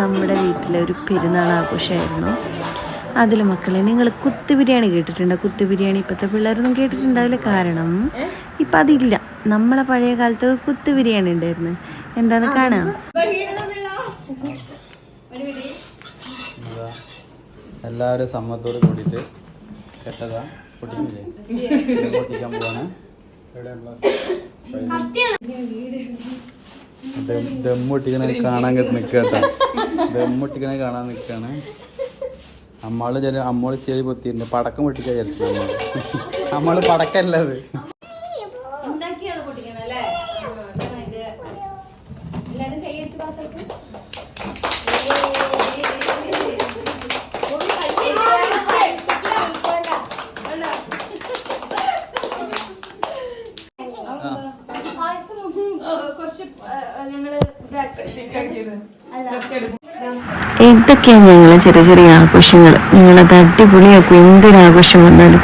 നമ്മുടെ വീട്ടിലെ ഒരു പെരുന്നാൾ ആഘോഷമായിരുന്നു. അതിൽ മക്കളെ നിങ്ങൾ കുത്തു ബിരിയാണി കേട്ടിട്ടുണ്ട്? കുത്തു ബിരിയാണി ഇപ്പോഴത്തെ പിള്ളേരൊന്നും കേട്ടിട്ടുണ്ടാവില്ല. കാരണം ഇപ്പം അതില്ല. നമ്മളെ പഴയ കാലത്ത് കുത്തു ബിരിയാണി ഉണ്ടായിരുന്നു. എന്താന്ന് കാണാം. എല്ലാവരും സമ്മത്തോട് കൂടിയിട്ട് കെട്ടതാ. പൊട്ടിക്കില്ലേ? പൊട്ടിക്കാൻ പോവാണ്. ദമ്മൊട്ടിക്കണ കാണാൻ നിൽക്കട്ടോ ദമ്മൊട്ടിക്കണ കാണാൻ നിൽക്കാണ് അമ്മാൾ ചില അമ്മോൾ ചെവി പൊത്തിയിട്ടുണ്ട്. പടക്കം പൊട്ടിക്കാൻ വിചാരിച്ചു അമ്മൾ. അമ്മൾ പടക്കല്ല അത് ഇതൊക്കെയാണ് ഞങ്ങളെ ചെറിയ ചെറിയ ആഘോഷങ്ങൾ ഞങ്ങളത് അടിപൊളിയാക്കും. എന്തൊരു ആഘോഷം വന്നാലും.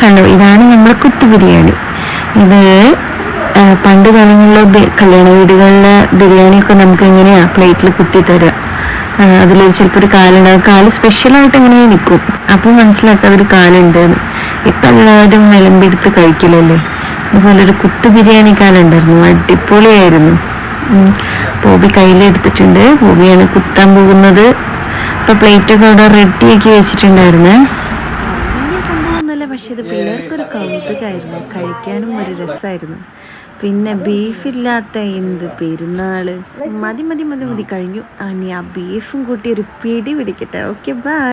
കണ്ടു ഇതാണ് നമ്മളെ കുത്തു ബിരിയാണി. ഇത് പണ്ട് കാലങ്ങളിലെ കല്യാണ വീടുകളിലെ ബിരിയാണിയൊക്കെ നമുക്ക് എങ്ങനെയാ പ്ലേറ്റിൽ കുത്തി തരിക അതിൽ ചിലപ്പോൾ ഒരു കാലുണ്ടാവും കാൽ സ്പെഷ്യലായിട്ട് ഇങ്ങനെ നിൽക്കും അപ്പം മനസ്സിലാക്കാം അതൊരു കാലുണ്ട്. ഇപ്പം എല്ലാവരും വിളമ്പെടുത്ത് കഴിക്കലല്ലേ? അതുപോലെ ഒരു കുത്തു ബിരിയാണി കാലുണ്ടായിരുന്നു അടിപൊളിയായിരുന്നു. ബോബി കയ്യിലെടുത്തിട്ടുണ്ട് ബോബിയാണ് കുത്താൻ പോകുന്നത്. പ്ലേറ്റ് ഒക്കെ അവിടെ റെഡിയാക്കി വെച്ചിട്ടുണ്ടായിരുന്നേ. പക്ഷെ ഇത് പിള്ളേർക്കൊരു കൗതുകമായിരുന്നു. കഴിക്കാനും ഒരു രസമായിരുന്നു. പിന്നെ ബീഫില്ലാത്ത എന്ത് പെരുന്നാൾ. മതി മതി മതി മതി. കഴിഞ്ഞു. ആ ബീഫും കൂട്ടി ഒരു പിടി പിടിക്കട്ടെ. Okay bye.